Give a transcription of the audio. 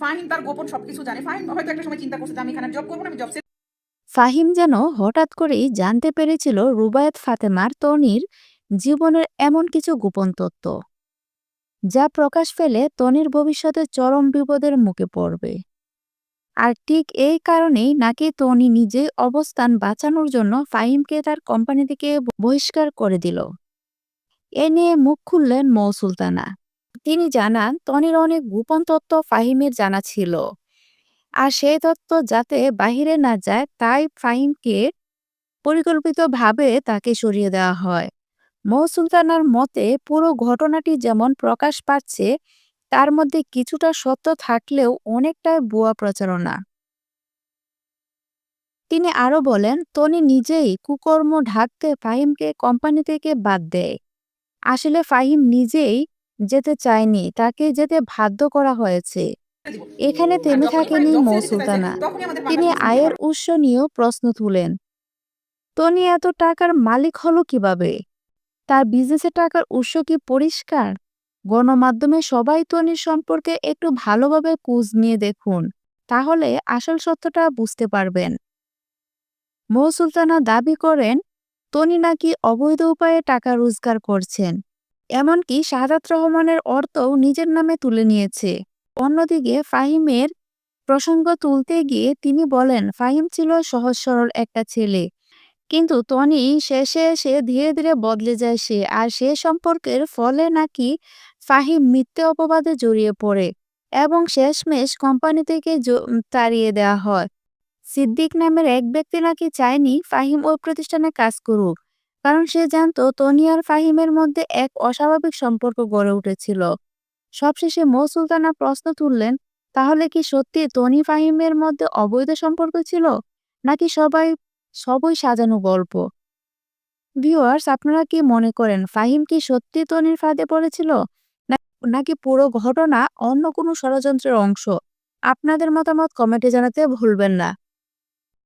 ফাহিম তার গোপন সবকিছু জানে। ফাহিম হয়তো একটা সময় চিন্তা করছে যে আমি এখানে জব করব না, আমি জব ফাহিম যেন হঠাৎ করেই জানতে পেরেছিল রুবায়েত ফাতেমার তনির জীবনের এমন কিছু গোপন তত্ত্ব, যা প্রকাশ পেলে তনির ভবিষ্যতে চরম বিপদের মুখে পড়বে। আর ঠিক এই কারণেই নাকি তনি নিজে অবস্থান বাঁচানোর জন্য ফাহিমকে তার কোম্পানি থেকে বহিষ্কার করে দিল। এ নিয়ে মুখ খুললেন মৌ সুলতানা। তিনি জানান তনির অনেক গোপন তত্ত্ব ফাহিমের জানা ছিল। আর সেই তত্ত্ব যাতে বাহিরে না যায়, তাই ফাহিমকে পরিকল্পিতভাবে তাকে সরিয়ে দেওয়া হয়। মৌ সুলতানার মতে, পুরো ঘটনাটি যেমন প্রকাশ পাচ্ছে, তার মধ্যে কিছুটা সত্য থাকলেও অনেকটাই ভুয়া প্রচারণা। তিনি আরও বলেন তনি নিজেই কুকর্ম ঢাকতে ফাহিমকে কোম্পানি থেকে বাদ দেয়। আসলে ফাহিম নিজেই যেতে চায়নি তাকে যেতে বাধ্য করা হয়েছে। এখানে থেমে থাকেনি মৌ সুলতানা তিনি আয়ের উৎস নিয়েও প্রশ্ন তুলেন। তনি এত টাকার মালিক হলো কীভাবে? তার বিজনেসের টাকার উৎস কি পরিষ্কার? গণমাধ্যমে সবাই তনির সম্পর্কে একটু ভালোভাবে কুজ নিয়ে দেখুন তাহলে আসল সত্যটা বুঝতে পারবেন। মৌ সুলতানা দাবি করেন তনি নাকি অবৈধ উপায়ে টাকা রোজগার করছেন। এমনকি শাহাদাত রহমানের অর্থও নিজের নামে তুলে নিয়েছে। অন্যদিকে ফাহিমের প্রসঙ্গ তুলতে গিয়ে তিনি বলেন, ফাহিম ছিল সহজ সরল একটা ছেলে। কিন্তু টনি শেষে এসে ধীরে ধীরে বদলে যায় সে। আর সে সম্পর্কের ফলে নাকি ফাহিম মিথ্যে অপবাদে জড়িয়ে পড়ে এবং শেষমেশ কোম্পানি থেকে তাড়িয়ে দেওয়া হয়। সিদ্দিক নামের এক ব্যক্তি নাকি চায়নি ফাহিম ওই প্রতিষ্ঠানে কাজ করুক। কারণ সে জানত তনি আর ফাহিমের মধ্যে এক অস্বাভাবিক সম্পর্ক গড়ে উঠেছিল। সবশেষে মৌ সুলতানা প্রশ্ন তুললেন, তাহলে কি সত্যি তনি ফাহিমের মধ্যে অবৈধ সম্পর্ক ছিল? নাকি সবাই, সবই সাজানো গল্প? ভিউয়ার্স আপনারা কি মনে করেন ফাহিম কি সত্যি তনির ফাঁদে পড়েছিল? নাকি পুরো ঘটনা অন্য কোনো ষড়যন্ত্রের অংশ? আপনাদের মতামত কমেন্টে জানাতে ভুলবেন না।